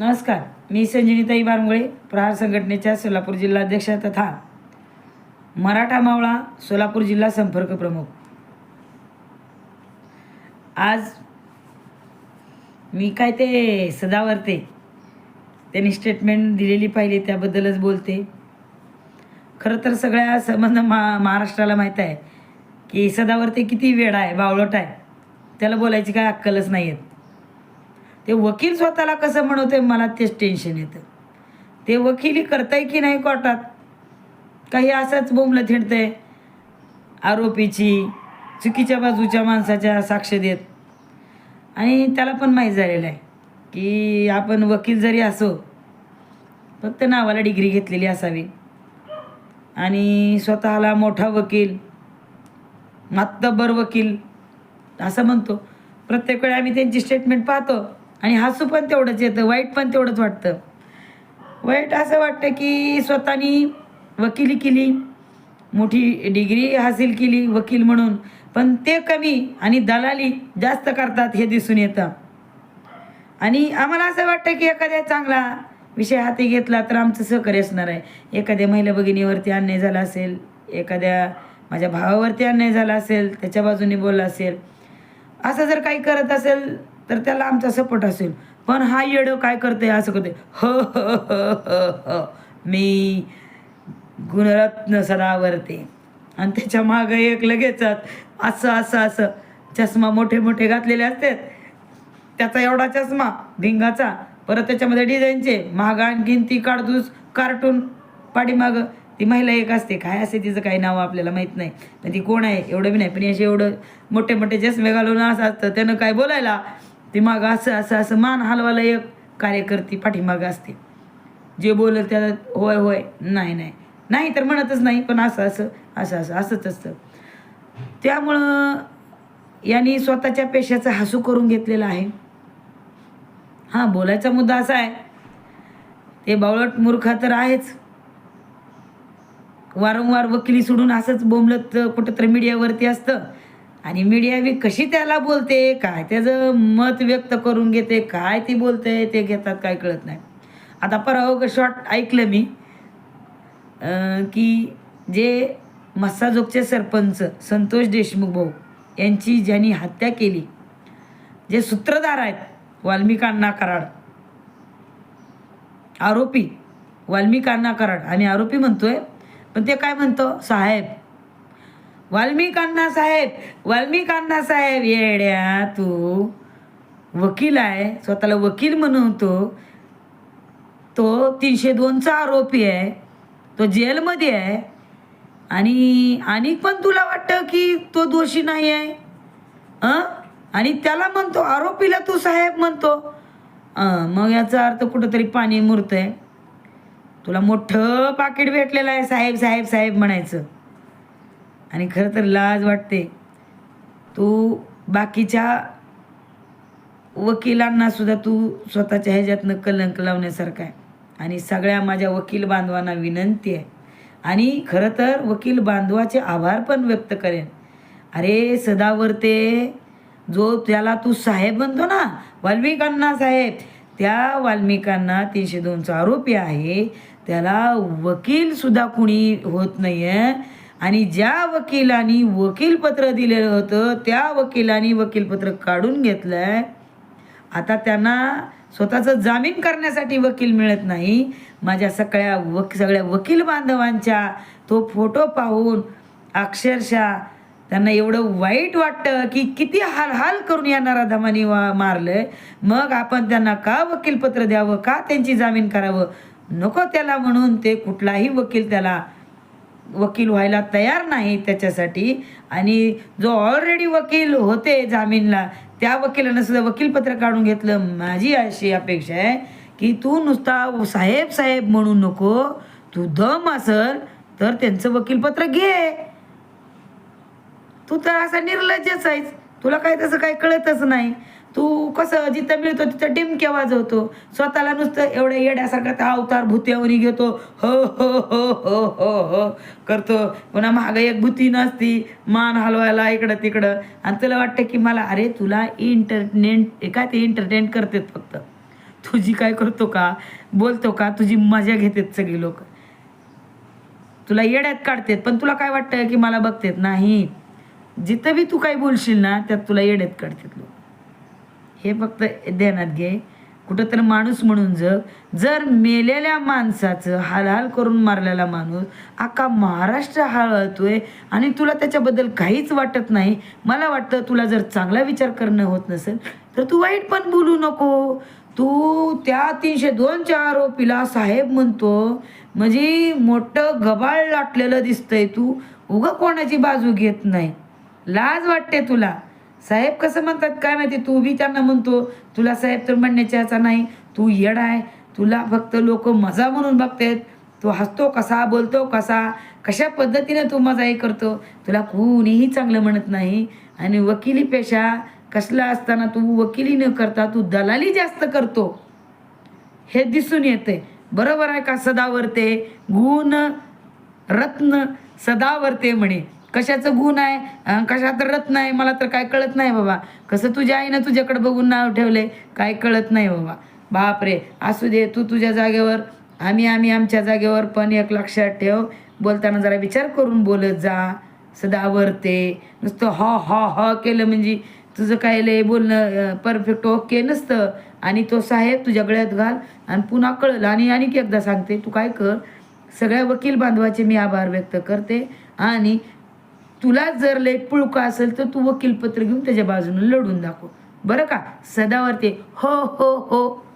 नमस्कार. मी संजनीताई बारमुळे प्रहार संघटनेच्या सोलापूर जिल्हाध्यक्ष तथा मराठा मावळा सोलापूर जिल्हा संपर्क प्रमुख. आज मी काय ते सदावरते त्यांनी स्टेटमेंट दिलेली पाहिली त्याबद्दलच बोलते. खरं तर सगळ्या संबंध मा महाराष्ट्राला माहीत आहे की सदावरते किती वेळा आहे बावळट आहे. त्याला बोलायची काय अक्कलच नाही आहेत ते वकील स्वतःला कसं म्हणवते मला तेच टेन्शन येतं. ते वकिली करताय की नाही कोर्टात? काही असंच बोंबलं थिंडतंय. आरोपीची चुकीच्या बाजूच्या माणसाच्या साक्ष देत. आणि त्याला पण माहीत झालेलं आहे की आपण वकील जरी असो फक्त नावाला डिग्री घेतलेली असावी. आणि स्वतःला मोठा वकील मातब्बर वकील असं म्हणतो. प्रत्येक वेळी आम्ही त्यांची स्टेटमेंट पाहतो. आणि हसू पण तेवढंच येतं वाईट पण तेवढंच वाटतं. वाईट असं वाटतं की स्वतःनी वकिली केली मोठी डिग्री हासिल केली वकील म्हणून. पण ते कमी आणि दलाली जास्त करतात हे दिसून येतं. आणि आम्हाला असं वाटतं की एखाद्या चांगला विषय हाती घेतला तर आमचं सहकार्य असणार आहे. एखाद्या महिला भगिनीवरती अन्याय झाला असेल एखाद्या माझ्या भावावरती अन्याय झाला असेल त्याच्या बाजूने बोलला असेल असं जर काही करत असेल तर त्याला आमचा सपोर्ट असेल. पण हा येडं काय करते असं करते ह ह ह ह मी गुणरत्न सरावरते. आणि त्याच्या मागं एक लगेचच असं असं असं चष्मा मोठे मोठे घातलेले असतात त्याचा एवढा चष्मा भिंगाचा परत त्याच्यामध्ये डिझाईनचे. महाग आणखीन ती काढतूस कार्टून पाठीमागं. ती महिला एक असते. काय असते तिचं काही नाव आपल्याला माहीत नाही. पण ती कोण आहे? एवढं बी नाही. पण असे एवढं मोठे मोठे चष्मे घालून असं असतं. त्यानं काय बोलायला? ती मागं असं असं असं मान हलवायला एक कार्यकर्ती पाठीमागं असते. जे बोलल त्याला होय होय नाही नाही. नाही तर म्हणतच नाही पण असं असं असं असं असंच असतं. त्यामुळं यांनी स्वतःच्या पेशाचं हसू करून घेतलेलं आहे. हां बोलायचा मुद्दा असा आहे. ते बावळट मूर्खा तर आहेच. वारंवार वकिली सोडून असंच बोंबलत कुठंतरी मीडियावरती असतं. आणि मीडिया बी कशी त्याला बोलते काय त्याचं मत व्यक्त करून घेते काय ती बोलते ते घेतात काय कळत नाही. आता परवा शॉर्ट ऐकलं मी की जे मस्साजोगचे सरपंच संतोष देशमुख भाऊ यांची ज्यांनी हत्या केली जे सूत्रधार आहेत वाल्मिकांना कराड आरोपी वाल्मिकांना कराड आम्ही आरोपी म्हणतोय पण ते काय म्हणतो साहेब वाल्मिकांना साहेब वाल्मिकांना साहेब येड्या तू. वकील आहे स्वतःला वकील म्हणवतो तो तीनशे दोनचा आरोपी आहे. तो जेलमध्ये आहे. आणि आणि पण तुला वाटतं की तो दोषी नाही आहे? अं? आणि त्याला म्हणतो आरोपीला तू साहेब म्हणतो. मग याचा अर्थ कुठंतरी पाणी मुरतंय. तुला मोठं पाकिट भेटलेलं आहे साहेब साहेब साहेब म्हणायचं. आणि खरं तर लाज वाटते. तू बाकीच्या वकिलांना सुद्धा तू स्वतःच्या ह्याच्यातनं कलंक लावण्यासारखं आहे. आणि सगळ्या माझ्या वकील बांधवांना विनंती आहे. आणि खरं तर वकील बांधवाचे आभार पण व्यक्त करेन. अरे सदावरते जो त्याला तू साहेब म्हणतो ना वाल्मिकांना साहेब त्या वाल्मिकांना तीनशे दोनचा आरोपी आहे. त्याला वकील सुद्धा कुणी होत नाही आहे आणि ज्या वकिलांनी वकीलपत्र दिलेलं होतं त्या वकिलांनी वकीलपत्र काढून घेतलं आहे आता त्यांना स्वतःचं जामीन करण्यासाठी वकील मिळत नाही. माझ्या सगळ्या वक सगळ्या वकील बांधवांच्या तो फोटो पाहून अक्षरशः त्यांना एवढं वाईट वाटतं की किती हाल हाल करून या नराधमाने वा मारलं मग आपण त्यांना का वकीलपत्र द्यावं? का त्यांची जामीन करावं? नको त्याला म्हणून ते कुठलाही वकील त्याला वकील व्हायला तयार नाही त्याच्यासाठी. आणि जो ऑलरेडी वकील होते जामीनला त्या वकिलानं सुद्धा वकीलपत्र काढून घेतलं. माझी अशी अपेक्षा आहे की तू नुसता साहेब साहेब म्हणू नको. तू दम असल तर त्यांचं वकीलपत्र घे. तू तर असा निर्लज्जच आहेस. तुला काय तसं काही कळतच नाही. तू कसं जिथं मिळतो तिथं डिमक्या वाजवतो. स्वतःला नुसतं एवढ्या येड्यासारखा त्या अवतार भूत्यावरी घेतो. हो हो हो हो हो हो करतो. पुन्हा मागं एक भूती नसती. मान हलवायला इकडं तिकडं. आणि तुला वाटतं की मला अरे तुला इंटरनेट काय ते इंटरटेन करतात फक्त. तुझी काय करतो का? बोलतो का? तुझी मजा घेतात सगळी लोक. तुला येड्यात काढतात. पण तुला काय वाटतं की मला बघतात? नाही. जिथं बी तू काही बोलशील ना त्यात तुला येड्यात काढतात लोक. हे फक्त ध्यानात घे. कुठं तर माणूस म्हणून जग. जर मेलेल्या माणसाचं हालहाल करून मारलेला माणूस अख्खा महाराष्ट्र हळहळतोय आणि तुला त्याच्याबद्दल काहीच वाटत नाही मला वाटतं तुला जर चांगला विचार करणं होत नसेल तर तू वाईट पण बोलू नको. तू त्या तीनशे दोनच्या आरोपीला साहेब म्हणतो म्हणजे मोठं गबाळ लाटलेलं दिसतंय तू. उगं कोणाची बाजू घेत नाही. लाज वाटते तुला. साहेब कसं म्हणतात काय माहिती तू बी त्यांना म्हणतो तुला साहेब तर म्हणण्याच्या याचा नाही तू येड आहे तुला फक्त लोक मजा म्हणून बघतायत तू हसतो कसा बोलतो कसा कशा पद्धतीने तू मजा हे करतो तुला कोणीही चांगलं म्हणत नाही आणि वकिली पेशा कसला असताना तू वकिली न करता तू दलाली जास्त करतो. हे दिसून येते बरोबर आहे का सदावरते? गुण रत्न सदावरते म्हणे. कशाचं गुण आहे? कशात रत्न आहे? मला तर काय कळत नाही बाबा. कसं तुझ्या आईनं तुझ्याकडे बघून नाव ठेवले काय कळत नाही बाबा. बापरे असू दे तू तुझ्या जागेवर आम्ही आम्ही आमच्या जागेवर पण एक लक्षात ठेव. बोलताना जरा विचार करून बोलत जा. सदावरते नुसतं ह ह ह केलं म्हणजे तुझं काय लय बोलणं परफेक्ट ओके नसतं. आणि तो साहेब तुझ्या गळ्यात घाल आणि पुन्हा कळलं. आणि आणखी एकदा सांगते तू काय कर सगळ्या वकील बांधवाचे मी आभार व्यक्त करते. आणि तुला जर लय पुळका असेल तर तू वकीलपत्र घेऊन त्याच्या बाजूने लढून दाखव. बरं का? सदावरती. हो हो हो.